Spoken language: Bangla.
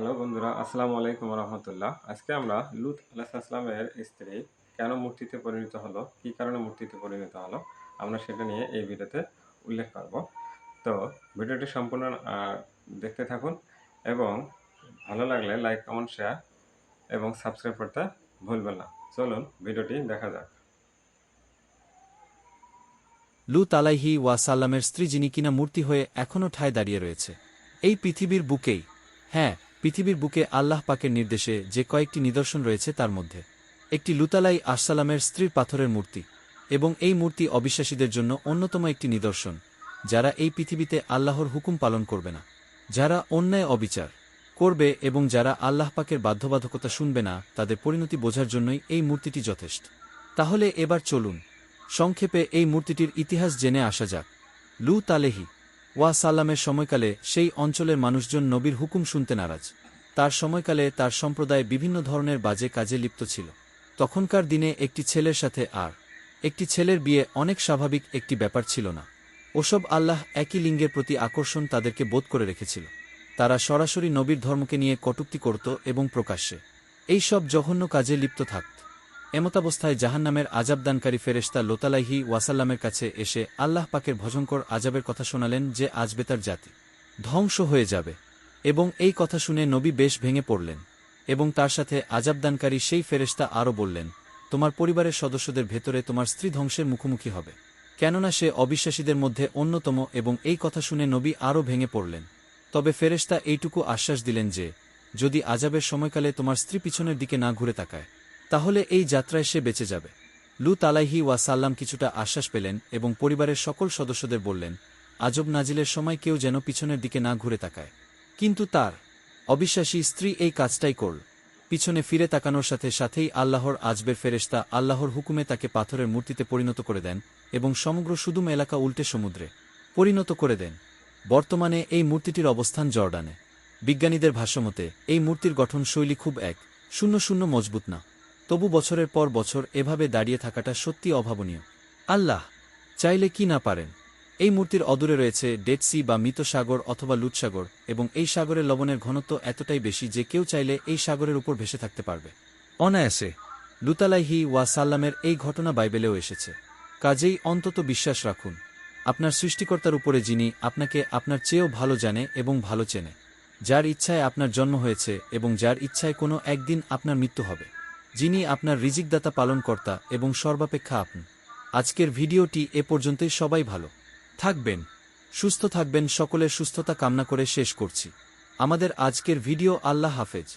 হ্যালো বন্ধুরা, আসসালামু আলাইকুম রহমতুল্লাহ। আজকে আমরা লুত আলাহিসাল্লামের স্ত্রী কেন মূর্তিতে পরিণত হলো, কি কারণে মূর্তিতে পরিণত হলো, আমরা সেটা নিয়ে এই ভিডিওতে উল্লেখ করব। তো ভিডিওটি সম্পূর্ণ দেখতে থাকুন এবং ভালো লাগলে লাইক, কমেন্ট, শেয়ার এবং সাবস্ক্রাইব করতে ভুলবেন না। চলুন ভিডিওটি দেখা যাক। লুত আলাইহি ওয়াসাল্লামের স্ত্রী যিনি কিনা মূর্তি হয়ে এখনও ঠায় দাঁড়িয়ে রয়েছে, এই পৃথিবীর বুকেই। হ্যাঁ পৃথিবীর বুকে আল্লাহ পাকের নির্দেশে যে কয়েকটি নিদর্শন রয়েছে তার মধ্যে। একটি লুতালাই আসসালামের স্ত্রীর পাথরের মূর্তি এবং এই মূর্তি অবিশ্বাসীদের জন্য অন্যতম একটি নিদর্শন, যারা এই পৃথিবীতে আল্লাহর হুকুম পালন করবে না, যারা অন্যায় অবিচার করবে এবং যারা আল্লাহ পাকের বাধ্যবাধকতা শুনবে না, তাদের পরিণতি বোঝার জন্যই এই মূর্তিটি যথেষ্ট। তাহলে এবার চলুন, সংক্ষেপে এই মূর্তিটির ইতিহাস জেনে আসা যাক। লু তালেহি ওয়া সাল্লামের সময়কালে সেই অঞ্চলের মানুষজন নবীর হুকুম শুনতে নারাজ। তার সময়কালে তার সম্প্রদায় বিভিন্ন ধরনের বাজে কাজে লিপ্ত ছিল। তখনকার দিনে একটি ছেলের সাথে আর, একটি ছেলের বিয়ে অনেক স্বাভাবিক একটি ব্যাপার ছিল না। ওসব আল্লাহ একই লিঙ্গের প্রতি আকর্ষণ তাদেরকে বোধ করে রেখেছিল। তারা সরাসরি নবীর ধর্মকে নিয়ে কটূক্তি করত এবং প্রকাশ্যে। এই সব জঘন্য কাজে লিপ্ত থাকত। এমতাবস্থায় জাহান্নামের আজাবদানকারী ফেরেশতা লোতালাইহি ওয়াসাল্লামের কাছে এসে আল্লাহ পাকের ভজঙ্কর আজাবের কথা শোনালেন যে আজবে তার জাতি ধ্বংস হয়ে যাবে। এবং এই কথা শুনে নবী বেশ ভেঙে পড়লেন। এবং তার সাথে আজাবদানকারী সেই ফেরেশতা আরও বললেন, তোমার পরিবারের সদস্যদের ভেতরে তোমার স্ত্রী ধ্বংসের মুখোমুখি হবে। কেননা সে অবিশ্বাসীদের মধ্যে অন্যতম এবং এই কথা শুনে নবী আরও ভেঙে পড়লেন। তবে ফেরেশতা এইটুকু আশ্বাস দিলেন যে, যদি আজাবের সময়কালে তোমার স্ত্রী পিছনের দিকে না ঘুরে তাকায় তাহলে এই যাত্রায় সে বেঁচে যাবে। লুত আলাইহি ওয়া সাল্লাম কিছুটা আশ্বাস পেলেন এবং পরিবারের সকল সদস্যদের বললেন, আজব নাজিলের সময় কেউ যেন পিছনের দিকে না ঘুরে তাকায়। কিন্তু তার অবিশ্বাসী স্ত্রী এই কাজটাই করল। পিছনে ফিরে তাকানোর সাথে সাথেই আল্লাহর আজবের ফেরেশতা আল্লাহর হুকুমে তাকে পাথরের মূর্তিতে পরিণত করে দেন এবং সমগ্র সুদুম এলাকা উল্টে সমুদ্রে পরিণত করে দেন। বর্তমানে এই মূর্তিটির অবস্থান জর্ডানে। বিজ্ঞানীদের ভাষ্যমতে, এই মূর্তির গঠন শৈলী খুব এক, শূন্য শূন্য মজবুত না। তবু বছরের পর বছর এভাবে দাঁড়িয়ে থাকাটা সত্যি অভাবনীয়। আল্লাহ, চাইলে কি না পারেন? এই মূর্তির অদূরে রয়েছে ডেড সি বা মৃত সাগর অথবা লুটসাগর এবং এই সাগরের লবণের ঘনত্ব এতটাই বেশি যে কেউ চাইলে এই সাগরের উপর ভেসে থাকতে পারবে। অনায়াসে, লুতালাইহি ওয়া সাল্লামের এই ঘটনা বাইবেলেও এসেছে। কাজেই অন্তত বিশ্বাস রাখুন, আপনার সৃষ্টিকর্তার উপরে যিনি আপনাকে আপনার চেয়েও ভালো জানে এবং ভালো চেনে, যার ইচ্ছায় আপনার জন্ম হয়েছে এবং যার ইচ্ছায় কোনো একদিন আপনার মৃত্যু হবে। যিনি আপনার রিজিকদাতা পালনকর্তা এবং সর্বাপেক্ষা আপনি। আজকের ভিডিওটি এ পর্যন্তই, সবাই ভালো থাকবেন, সুস্থ থাকবেন, সকলের সুস্থতা কামনা করে শেষ করছি। আমাদের আজকের ভিডিও আল্লাহ হাফেজ।